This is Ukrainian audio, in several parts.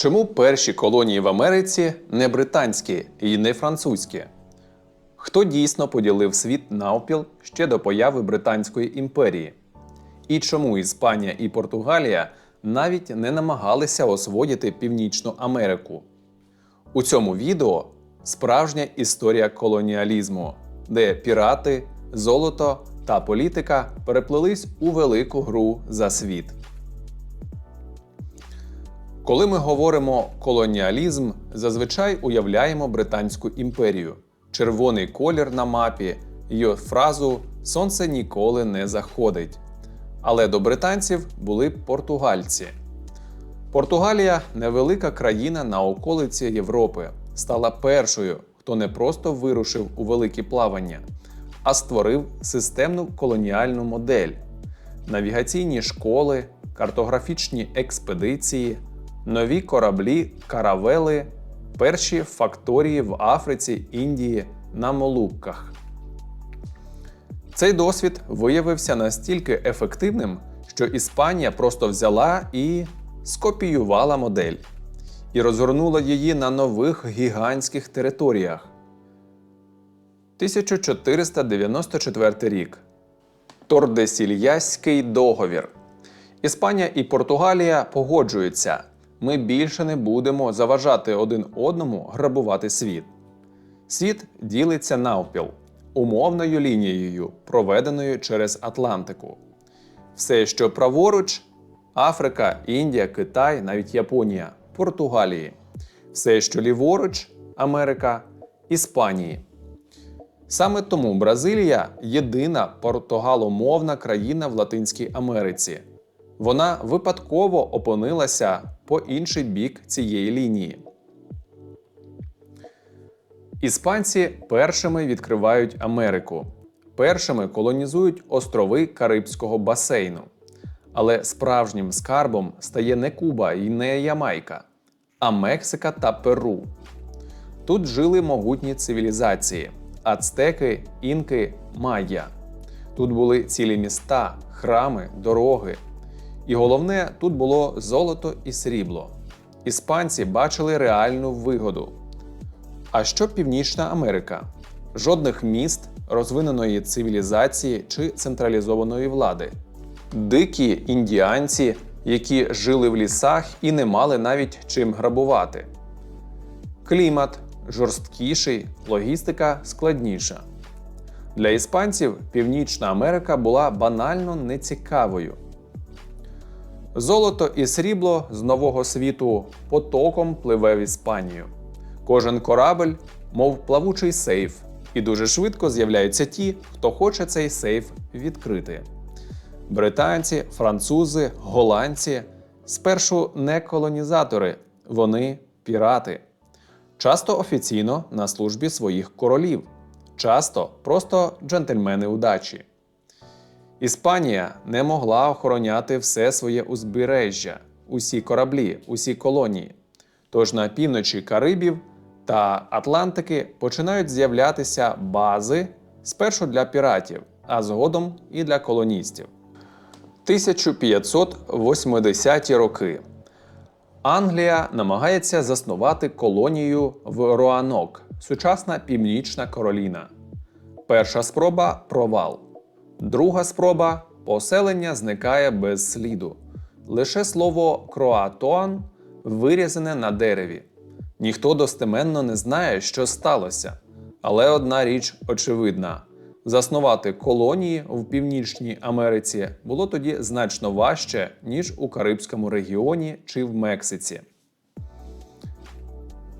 Чому перші колонії в Америці не британські і не французькі? Хто дійсно поділив світ навпіл ще до появи Британської імперії? І чому Іспанія і Португалія навіть не намагалися освоїти Північну Америку? У цьому відео справжня історія колоніалізму, де пірати, золото та політика переплелись у велику гру за світ. Коли ми говоримо колоніалізм, зазвичай уявляємо Британську імперію, червоний колір на мапі і фразу Сонце ніколи не заходить. Але до британців були португальці. Португалія невелика країна на околиці Європи, стала першою, хто не просто вирушив у великі плавання, а створив системну колоніальну модель, навігаційні школи, картографічні експедиції, нові кораблі, каравели, перші факторії в Африці, Індії на Молукках. Цей досвід виявився настільки ефективним, що Іспанія просто взяла і скопіювала модель і розгорнула її на нових гігантських територіях. 1494 рік. Тордесільяський договір. Іспанія і Португалія погоджуються. Ми більше не будемо заважати один одному грабувати світ. Світ ділиться навпіл умовною лінією, проведеною через Атлантику. Все, що праворуч Африка, Індія, Китай, навіть Японія, Португалії. Все, що ліворуч Америка, Іспанії. Саме тому Бразилія єдина португаломовна країна в Латинській Америці. Вона випадково опинилася по інший бік цієї лінії. Іспанці першими відкривають Америку, першими колонізують острови Карибського басейну. Але справжнім скарбом стає не Куба і не Ямайка, а Мексика та Перу. Тут жили могутні цивілізації ацтеки, інки, майя. Тут були цілі міста, храми, дороги. І головне, тут було золото і срібло. Іспанці бачили реальну вигоду. А що Північна Америка? Жодних міст, розвиненої цивілізації чи централізованої влади. Дикі індіанці, які жили в лісах і не мали навіть чим грабувати. Клімат жорсткіший, логістика складніша. Для іспанців Північна Америка була банально нецікавою. Золото і срібло з нового світу потоком пливе в Іспанію. Кожен корабль, мов плавучий сейф, і дуже швидко з'являються ті, хто хоче цей сейф відкрити. Британці, французи, голландці спершу не колонізатори, вони пірати. Часто офіційно на службі своїх королів, часто просто джентльмени удачі. Іспанія не могла охороняти все своє узбережжя, усі кораблі, усі колонії. Тож на півночі Карибів та Атлантики починають з'являтися бази спершу для піратів, а згодом і для колоністів. 1580-ті роки Англія намагається заснувати колонію в Роанок, сучасна Північна Кароліна. Перша спроба провал. Друга спроба поселення зникає без сліду. Лише слово Кроатоан вирізане на дереві. Ніхто достеменно не знає, що сталося. Але одна річ очевидна: заснувати колонії в Північній Америці було тоді значно важче, ніж у Карибському регіоні чи в Мексиці.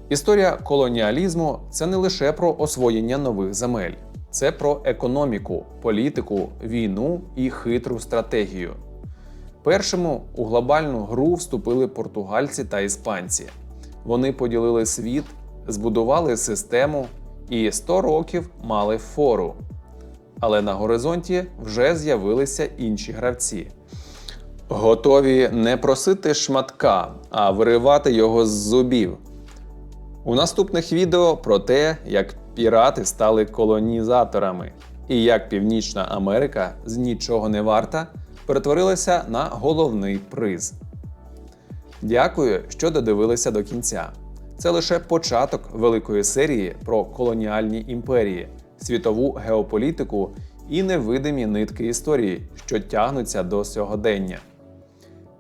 Історія колоніалізму це не лише про освоєння нових земель, це про економіку, політику, війну і хитру стратегію. Першому у глобальну гру вступили португальці та іспанці. Вони поділили світ, збудували систему і 100 років мали фору. Але на горизонті вже з'явилися інші гравці. Готові не просити шматка, а виривати його з зубів. У наступних відео про те, як пірати стали колонізаторами і як Північна Америка з нічого не варта перетворилася на головний приз. Дякую, що додивилися до кінця. Це лише початок великої серії про колоніальні імперії, світову геополітику і невидимі нитки історії, що тягнуться до сьогодення.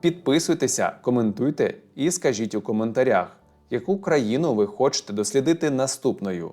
Підписуйтеся, коментуйте і скажіть у коментарях, яку країну ви хочете дослідити наступною.